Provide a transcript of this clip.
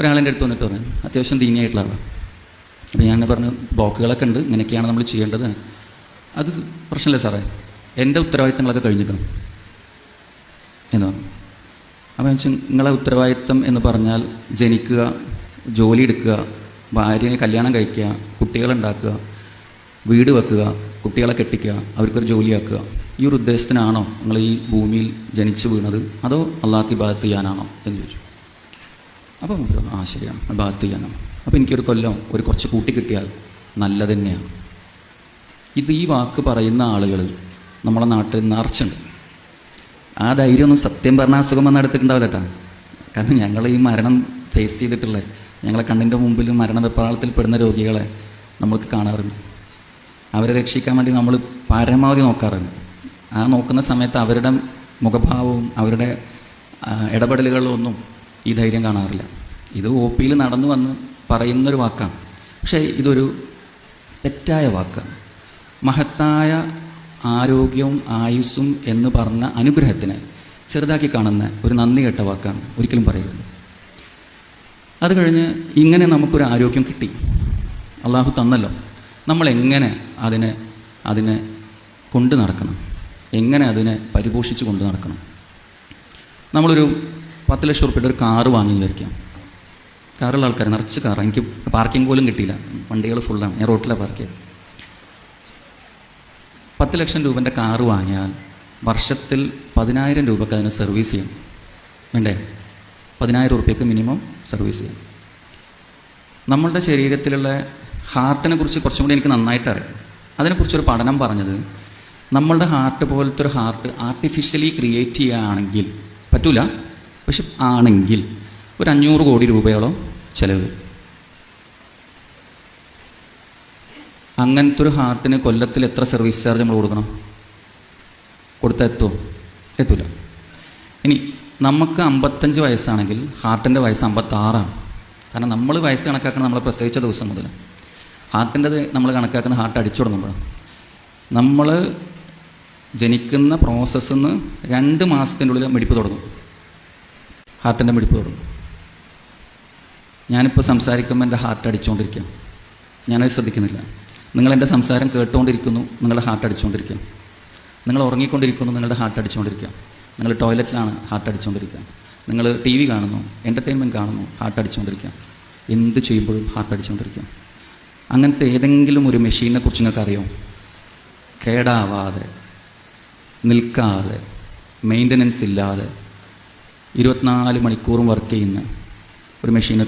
ഒരാളെന്റെ അടുത്ത് വന്നിട്ട് പറഞ്ഞു അത്യാവശ്യം ദീനിയായിട്ടുള്ള ആളാണ് അപ്പോൾ ഞാൻ പറഞ്ഞു ബ്ലോക്കുകളൊക്കെ ഉണ്ട് ഇങ്ങനെയൊക്കെയാണ് നമ്മൾ ചെയ്യേണ്ടത്. അത് പ്രശ്നമില്ല സാറേ എന്റെ ഉത്തരവാദിത്തങ്ങളൊക്കെ കഴിഞ്ഞിരിക്കണം എന്ന് പറഞ്ഞു. അപ്പോൾ വെച്ചാൽ നിങ്ങളെ ഉത്തരവാദിത്തം എന്ന് പറഞ്ഞാൽ ജനിക്കുക ജോലി എടുക്കുക ഭാര്യയെ കല്യാണം കഴിക്കുക കുട്ടികളുണ്ടാക്കുക വീട് വെക്കുക കുട്ടികളെ കെട്ടിക്കുക അവർക്കൊരു ജോലിയാക്കുക ഈ ഒരു ഉദ്ദേശത്തിനാണോ നിങ്ങൾ ഈ ഭൂമിയിൽ ജനിച്ചു വീണത്? അതോ അള്ളാഹ്ക്ക് ഇബാദത്ത് ചെയ്യാനാണോ? എന്ന് ചോദിച്ചു. അപ്പം നമുക്ക് തോന്നും ആ ശരിയാണ് ബാത്ത് ചെയ്യണം അപ്പോൾ എനിക്കൊരു കൊല്ലം ഒരു കുറച്ച് കൂട്ടി കിട്ടിയാൽ നല്ലത് തന്നെയാണ് ഇത് ഈ വാക്ക് പറയുന്ന ആളുകൾ നമ്മളെ നാട്ടിൽ നിറച്ചുണ്ട് ആ ധൈര്യമൊന്നും സത്യം പറഞ്ഞാൽ അസുഖം വന്ന് എടുത്തിട്ടുണ്ടാവില്ല കേട്ടോ. കാരണം ഞങ്ങൾ ഈ മരണം ഫേസ് ചെയ്തിട്ടുള്ള ഞങ്ങളെ കണ്ണിന്റെ മുമ്പിൽ മരണ വെപ്രാളത്തിൽ പെടുന്ന രോഗികളെ നമുക്ക് കാണാറുണ്ട്. അവരെ രക്ഷിക്കാൻ വേണ്ടി നമ്മൾ പരമാവധി നോക്കാറുണ്ട്. ആ നോക്കുന്ന സമയത്ത് അവരുടെ മുഖഭാവവും അവരുടെ ഇടപെടലുകളൊന്നും ഈ ധൈര്യം കാണാറില്ല. ഇത് ഒ പിയിൽ നടന്നു വന്ന് പറയുന്നൊരു വാക്കാണ്. പക്ഷേ ഇതൊരു തെറ്റായ വാക്കാണ്. മഹത്തായ ആരോഗ്യവും ആയുസ്സും എന്ന് പറഞ്ഞ അനുഗ്രഹത്തിനെ ചെറുതാക്കി കാണുന്ന ഒരു നന്ദി കെട്ട വാക്കാണ് ഒരിക്കലും പറയരുത്. അത് കഴിഞ്ഞ് ഇങ്ങനെ നമുക്കൊരു ആരോഗ്യം കിട്ടി. അള്ളാഹു തന്നല്ലോ. നമ്മൾ എങ്ങനെ അതിനെ അതിനെ കൊണ്ടു നടക്കണം? എങ്ങനെ അതിനെ പരിപോഷിച്ച് കൊണ്ടു നടക്കണം? നമ്മളൊരു പത്ത് ലക്ഷം റുപ്യയുടെ ഒരു കാറ് വാങ്ങി വിചാരിക്കാം കാറുള്ള ആൾക്കാർ നിറച്ച് കാർ. എനിക്ക് പാർക്കിംഗ് പോലും കിട്ടിയില്ല. വണ്ടികൾ ഫുള്ളാണ്. ഞാൻ റോട്ടിലാണ് പാർക്ക് ചെയ്തത് പത്ത് ലക്ഷം രൂപന്റെ കാറ് വാങ്ങിയാൽ വർഷത്തിൽ പതിനായിരം രൂപക്ക് അതിനെ സർവീസ് ചെയ്യണം വേണ്ടേ? പതിനായിരം റുപ്യക്ക് മിനിമം സർവീസ് ചെയ്യണം നമ്മളുടെ ശരീരത്തിലുള്ള ഹാർട്ടിനെ കുറിച്ച് കുറച്ചും കൂടി എനിക്ക് നന്നായിട്ട് അറിയാം. അതിനെക്കുറിച്ചൊരു പഠനം പറഞ്ഞത് നമ്മളുടെ ഹാർട്ട് പോലത്തെ ഒരു ഹാർട്ട് ആർട്ടിഫിഷ്യലി ക്രിയേറ്റ് ചെയ്യുകയാണെങ്കിൽ പറ്റൂല. പക്ഷെ ആണെങ്കിൽ ഒരു അഞ്ഞൂറ് കോടി രൂപയോളം ചിലവ്. അങ്ങനത്തെ ഒരു ഹാർട്ടിന് കൊല്ലത്തിൽ എത്ര സർവീസ് ചാർജ് നമ്മൾ കൊടുക്കണം? കൊടുത്താൽ എത്തുമോ എത്തൂല. ഇനി നമുക്ക് അമ്പത്തഞ്ച് വയസ്സാണെങ്കിൽ ഹാർട്ടിന്റെ വയസ്സ് അമ്പത്താറാണ്. കാരണം നമ്മൾ വയസ്സ് കണക്കാക്കുന്നത് നമ്മളെ പ്രസവിച്ച ദിവസം മുതൽ. ഹാർട്ടിന്റെത് നമ്മൾ കണക്കാക്കുന്ന ഹാർട്ട് അടിച്ചു തുടങ്ങുമ്പോഴാണ് നമ്മൾ ജനിക്കുന്ന പ്രോസസ്സിൽ നിന്ന് രണ്ട് മാസത്തിന്റെ ഉള്ളിൽ മെടിപ്പ് തുടങ്ങും. ഹാർട്ടിന്റെ മിടിപ്പ് തുടങ്ങും ഞാനിപ്പോൾ സംസാരിക്കുമ്പോൾ എന്റെ ഹാർട്ട് അടിച്ചുകൊണ്ടിരിക്കുക ഞാനത് ശ്രദ്ധിക്കുന്നില്ല. നിങ്ങൾ എന്റെ സംസാരം കേട്ടുകൊണ്ടിരിക്കുന്നു നിങ്ങളുടെ ഹാർട്ട് അടിച്ചുകൊണ്ടിരിക്കുക നിങ്ങൾ ഉറങ്ങിക്കൊണ്ടിരിക്കുന്നു നിങ്ങളുടെ ഹാർട്ട് അടിച്ചുകൊണ്ടിരിക്കുക നിങ്ങൾ ടോയ്ലറ്റിലാണ് ഹാർട്ട് അടിച്ചുകൊണ്ടിരിക്കുക നിങ്ങൾ ടി വി കാണുന്നു എന്റർടൈൻമെന്റ് കാണുന്നു ഹാർട്ട് അടിച്ചുകൊണ്ടിരിക്കുക എന്ത് ചെയ്യുമ്പോഴും ഹാർട്ട് അടിച്ചുകൊണ്ടിരിക്കുക അങ്ങനത്തെ ഏതെങ്കിലും ഒരു മെഷീനെ കുറിച്ച് നിങ്ങൾക്ക് അറിയോ? കേടാവാതെ നിൽക്കാതെ മെയിന്റനൻസ് ഇല്ലാതെ ഇരുപത്തിനാല് മണിക്കൂറും വർക്ക് ചെയ്യുന്ന ഒരു മെഷീനെ